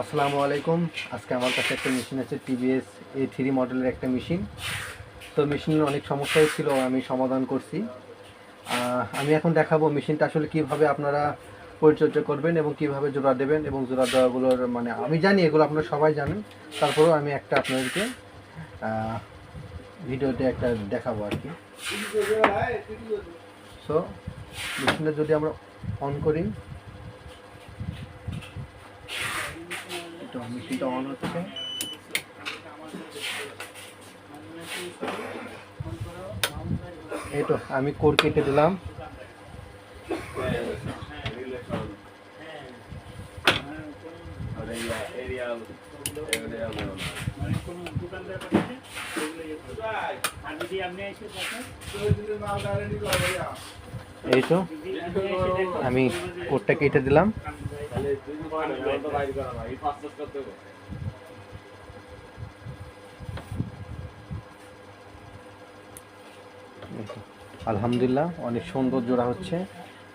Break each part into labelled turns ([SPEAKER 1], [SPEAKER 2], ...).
[SPEAKER 1] আসসালামু আলাইকুম। আজকে আমার কাছে একটা মেশিন আছে টিভিএস এ থ্রি মডেলের একটা মেশিন। তো মেশিনের অনেক সমস্যাই ছিল, আমি সমাধান করছি। আমি এখন দেখাবো মেশিনটা আসলে কীভাবে আপনারা পরিচর্যা করবেন এবং কীভাবে জোড়া দেবেন এবং জোড়া দেওয়াগুলোর মানে আমি জানি এগুলো আপনারা সবাই জানেন। তারপরেও আমি একটা আপনাদেরকে ভিডিওতে একটা দেখাবো আর কি। সো মেশিনটা যদি আমরা অন করি তো মেশিনটা অন হচ্ছে এই তো, আমি কোর কেটে দিলাম। এই তো, আমি কোরটা কেটে দিলাম। আলহামদুলিল্লাহ, অনেক সুন্দর জোড়া হচ্ছে।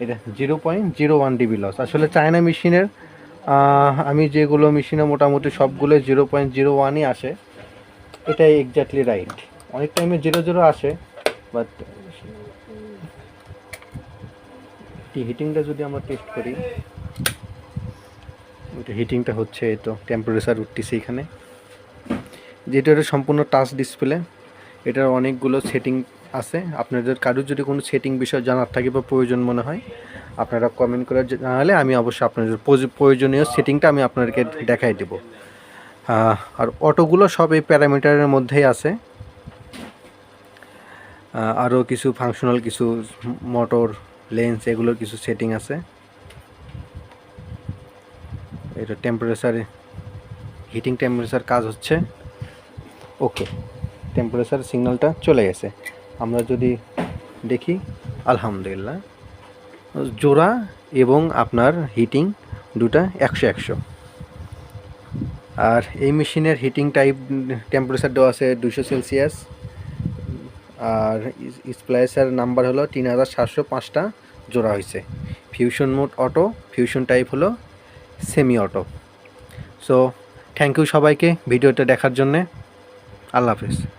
[SPEAKER 1] এটা zero point zero one dB loss আসলে চায়না মেশিনের আমি যেগুলো মেশিনে মোটামুটি সবগুলো জিরো পয়েন্ট জিরো ওয়ানই আসে, এটাই এক্স্যাক্টলি রাইট অনেক টাইমে জিরো জিরো আসে বাট হিটিংটা যদি আমরা টেস্ট করি ওইটা হিটিংটা হচ্ছে, এই তো টেম্পারেচার উঠতেছে এখানে। যেটা এটা সম্পূর্ণ টাচ ডিসপ্লে এটার অনেকগুলো সেটিং আছে। আপনাদের কারোর যদি কোনো সেটিং বিষয় জানার থাকে বা প্রয়োজন মনে হয়, আপনারা কমেন্ট করে জানালে আমি অবশ্যই আপনাদের প্রয়োজ- প্রয়োজনীয় সেটিংটা আমি আপনাদেরকে দেখাই দেব। আর অটোগুলো সব এই প্যারামিটারের মধ্যেই আছে। আরও কিছু ফাংশনাল কিছু মোটর লেন্স এগুলোর কিছু সেটিং আছে। এটা টেম্পারেচার হিটিং টেম্পারেচার কাজ হচ্ছে। ওকে টেম্পারেচার সিগন্যালটা চলে গেছে। আমরা যদি দেখি, আলহামদুলিল্লাহ, জোড়া এবং আপনার হিটিং দুটা একশো একশো। আর এই মেশিনের হিটিং টাইপ টেম্পারেচার দেওয়া আছে দুশো সেলসিয়াস আর স্প্লাইসার নাম্বার হলো তিন হাজার সাতশো পাঁচটা জোড়া হয়েছে। Fusion mode auto fusion type হলো semi auto so thank you সবাইকে ভিডিওটা দেখার জন্যে। আল্লাহ হাফিজ।